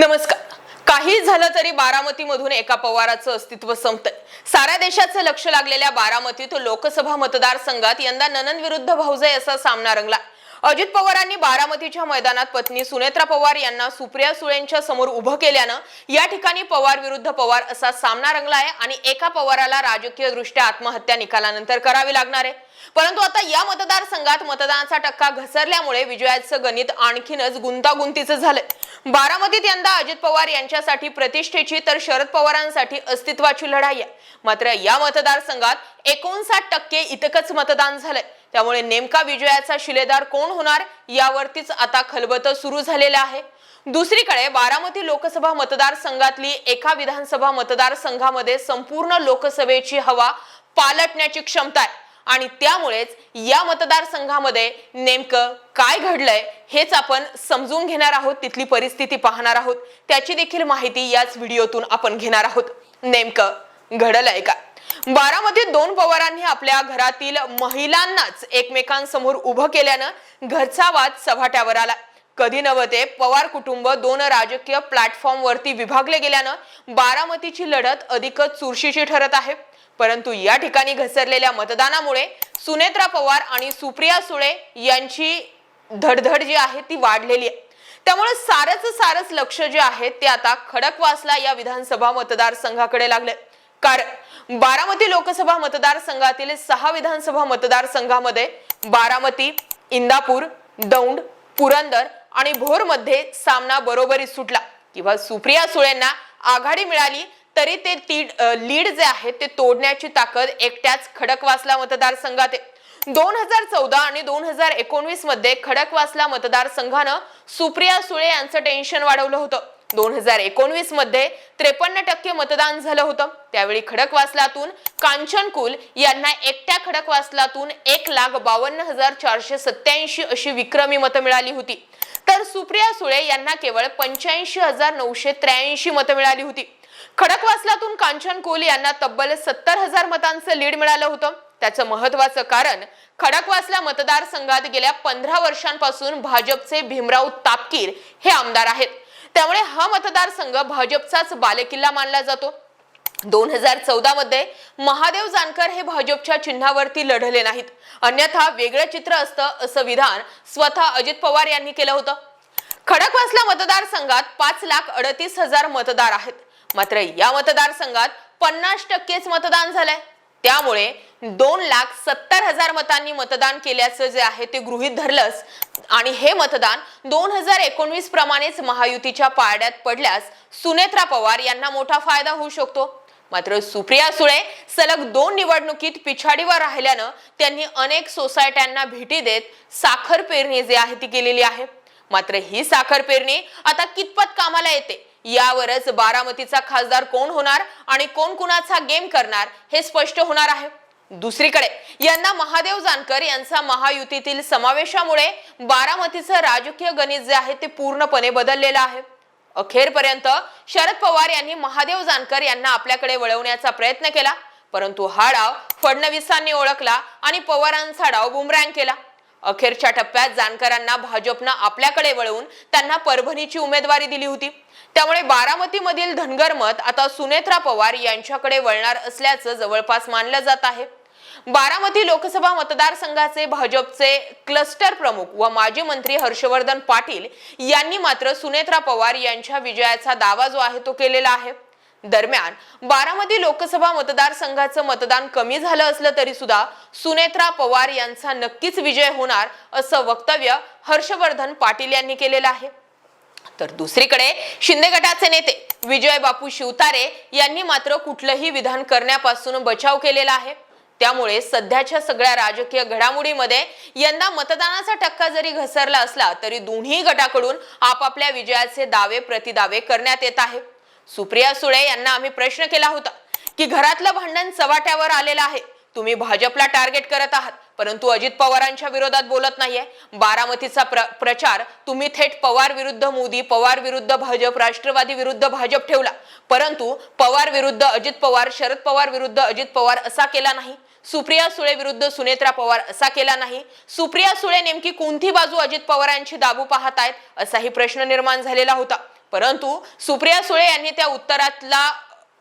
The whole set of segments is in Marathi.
नमस्कार. काही झालं तरी बारामतीमधून एका पवाराचं अस्तित्व संपतंय. साऱ्या देशाचं लक्ष लागलेल्या बारामतीत लोकसभा मतदारसंघात यंदा ननन विरुद्ध भाऊजय असा सामना रंगला. अजित पवारांनी बारामतीच्या मैदानात पत्नी सुनेत्रा पवार यांना सुप्रिया सुळेंच्या समोर उभं केल्यानं या ठिकाणी पवार विरुद्ध पवार असा सामना रंगला आहे आणि एका पवाराला राजकीय दृष्ट्या आत्महत्या निकालानंतर करावी लागणार आहे. परंतु आता या मतदारसंघात मतदानाचा टक्का घसरल्यामुळे विजयाचं गणित आणखीनच गुंतागुंतीचं झालंय. बारामतीत यंदा अजित पवार यांच्यासाठी प्रतिष्ठेची तर शरद पवारांसाठी अस्तित्वाची लढाई आहे. मात्र या मतदारसंघात एकोणसाठ टक्के इतकंच मतदान झालंय. त्यामुळे नेमका विजयाचा शिलेदार कोण होणार यावरतीच आता खलबत सुरू झालेलं आहे. दुसरीकडे बारामती लोकसभा मतदारसंघातली एका विधानसभा मतदारसंघामध्ये संपूर्ण लोकसभेची हवा पालटण्याची क्षमता आहे. आणि त्यामुळेच या मतदारसंघामध्ये नेमकं काय घडलंय हेच आपण समजून घेणार आहोत तिथली परिस्थिती पाहणार आहोत. त्याची देखील माहिती याच व्हिडिओतून आपण घेणार आहोत. नेमकं घडलंय का? बारामध्ये दोन पवारांनी आपल्या घरातील महिलांनाच एकमेकांसमोर उभं केल्यानं घरचा वाद सभाट्यावर आला. कधी नव्हते पवार कुटुंब दोन राजकीय प्लॅटफॉर्मवरती विभागले गेल्यानं बारामतीची लढत अधिकच चुरशीची ठरत आहे. परंतु या ठिकाणी घसरलेल्या मतदानामुळे सुनेत्रा पवार आणि सुप्रिया सुळे यांची धडधड जी आहे ती वाढलेली आहे. त्यामुळे सारच सारच लक्ष जे आहे ते आता खडकवासला या विधानसभा मतदारसंघाकडे लागले कारण बारामती लोकसभा मतदारसंघातील सहा विधानसभा मतदारसंघामध्ये बारामती इंदापूर दौंड पुरंदर आणि भोरमध्ये सामना बरोबरी सुटला. किंवा सुप्रिया सुळेंना आघाडी मिळाली तरी ते लीड जे आहे ते तोडण्याची ताकद एकट्याच खडकवासला मतदारसंघात दोन हजार चौदा आणि दोन हजार एकोणवीसमध्ये खडकवासला मतदारसंघानं सुप्रिया सुळे यांचं टेन्शन वाढवलं होतं. दोन हजार एकोणवीसमध्ये त्रेपन्न टक्के मतदान झालं होतं. त्यावेळी खडकवासलातून कांचन कुल यांना एकट्या खडकवासलातून एक लाख बावन्न हजार चारशे सत्याऐंशी अशी विक्रमी मतं मिळाली होती. तर सुप्रिया सुळे यांना केवळ पंच्याऐंशी हजार नऊशे त्र्याऐंशी मतं मिळाली होती. खडकवासलातून कांचन कोल यांना तब्बल सत्तर हजार मतांचं लीड मिळालं होतं. त्याचं महत्वाचं कारण खडकवासला मतदारसंघात गेल्या पंधरा वर्षांपासून भाजपचे भीमराव तापकीर हे आमदार आहेत. त्यामुळे हा मतदारसंघ भाजपचाच बालेकिल्ला मानला जातो. दोन हजार चौदा मध्ये महादेव जानकर हे भाजपच्या चिन्हावरती लढले नाहीत. अन्यथा वेगळं चित्र असतं असं विधान स्वतः अजित पवार यांनी केलं होतं. खडकवासला मतदारसंघात पाच लाख अडतीस हजार मतदार आहेत. मात्र या मतदारसंघात पन्नास टक्केच मतदान झालंय. त्यामुळे दोन लाख सत्तर हजार मतांनी मतदान केल्याचं जे आहे ते गृहीत धरलंच. आणि हे मतदान दोन हजार एकोणवीस प्रमाणेच महायुतीच्या पारड्यात पडल्यास सुनेत्रा पवार यांना मोठा फायदा होऊ शकतो. मात्र सुप्रिया सुळे सलग दोन निवडणुकीत पिछाडीवर राहिल्यानं त्यांनी अनेक सोसायट्यांना भेटी देत साखर पेरणी जे आहे ती केलेली आहे. मात्र ही साखर पेरणी आता कितपत कामाला येते? यावरच बारामतीचा खासदार कोण होणार आणि कोण कुणाचा गेम करणार हे स्पष्ट होणार आहे. दुसरीकडे यांना महादेव जानकर यांचा महायुतीतील समावेशामुळे बारामतीचं राजकीय गणित जे आहे ते पूर्णपणे बदललेलं आहे. अखेरपर्यंत शरद पवार यांनी महादेव जानकर यांना आपल्याकडे वळवण्याचा प्रयत्न केला परंतु हा डाव फडणवीसांनी ओळखला आणि पवारांचा डाव बुमरँग केला. अखेरच्या टप्प्यात जानकरांना भाजपनं आपल्याकडे वळवून त्यांना परभणीची उमेदवारी दिली होती. त्यामुळे बारामतीमधील धनगर मत आता सुनेत्रा पवार यांच्याकडे वळणार असल्याचं जवळपास मानलं जात आहे. बारामती लोकसभा मतदारसंघाचे भाजपचे क्लस्टर प्रमुख व माजी मंत्री हर्षवर्धन पाटील यांनी मात्र सुनेत्रा पवार यांच्या विजयाचा दावा जो आहे तो केलेला आहे. दरम्यान बारामती लोकसभा मतदारसंघाचं मतदान कमी झालं असलं तरी सुद्धा सुनेत्रा पवार यांचा नक्कीच विजय होणार असं वक्तव्य हर्षवर्धन पाटील यांनी केलेलं आहे. तर दुसरीकडे शिंदे गटाचे नेते विजय बापू शिवतारे यांनी मात्र कुठलंही विधान करण्यापासून बचाव केलेला आहे. त्यामुळे सध्याच्या सगळ्या राजकीय घडामोडीमध्ये यंदा मतदानाचा टक्का जरी घसरला असला तरी दोन्ही गटाकडून आपापल्या विजयाचे दावे प्रतिदावे करण्यात येत आहे. सुप्रिया सुळे यांना आम्ही प्रश्न केला होता की घरातलं भांडण चव्हाट्यावर आलेलं आहे. तुम्ही भाजपला टार्गेट करत आहात परंतु अजित पवारांच्या विरोधात बोलत नाहीये. बारामतीचा प्र प्रचार तुम्ही थेट पवार विरुद्ध मोदी पवार विरुद्ध भाजप राष्ट्रवादी विरुद्ध भाजप ठेवला. परंतु पवार विरुद्ध अजित पवार शरद पवार विरुद्ध अजित पवार असा केला नाही. सुप्रिया सुळे विरुद्ध सुनेत्रा पवार असा केला नाही. सुप्रिया सुळे नेमकी कोणती बाजू अजित पवारांची दाबू पाहत आहेत असाही प्रश्न निर्माण झालेला होता. परंतु सुप्रिया सुळे यांनी त्या उत्तरातला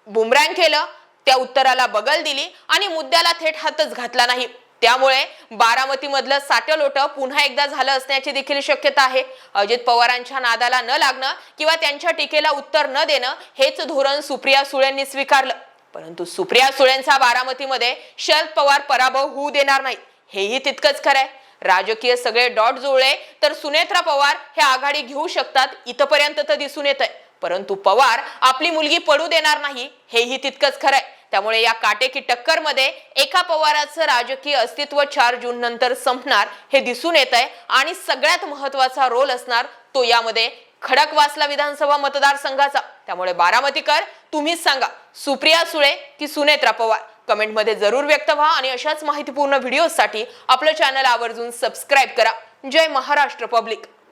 बुमरॅंग केलं त्या उत्तराला बगल दिली आणि मुद्द्याला थेट हातच घातला नाही. त्यामुळे बारामती मधलं साटलोट पुन्हा एकदा झालं असण्याची देखील शक्यता आहे. अजित पवारांच्या नादाला न लागणं किंवा त्यांच्या टीकेला उत्तर न देणं हेच धोरण सुप्रिया सुळेंनी स्वीकारलं. परंतु सुप्रिया सुळेंचा बारामतीमध्ये शरद पवार पराभव होऊ देणार नाही. हेही तितकंच खरंय राजकीय सगळे डॉट जुळले तर सुनेत्रा पवार हे आघाडी घेऊ शकतात इथपर्यंत तर दिसून येत आहे परंतु पवार आपली मुलगी पडू देणार नाही हेही तितकंच खरंय. त्यामुळे या काटेकी टक्करमध्ये एका पवाराचं राजकीय अस्तित्व चार जून नंतर संपणार हे दिसून येत आहे आणि सगळ्यात महत्त्वाचा रोल असणार तो यामध्ये खडकवासला विधानसभा मतदारसंघाचा. त्यामुळे बारामतीकर तुम्हीच सांगा सुप्रिया सुळे की सुनेत्रा पवार? कमेंटमध्ये जरूर व्यक्त व्हा आणि अशाच माहितीपूर्ण व्हिडिओसाठी आपलं चॅनल आवर्जून सबस्क्राईब करा. जय महाराष्ट्र पब्लिक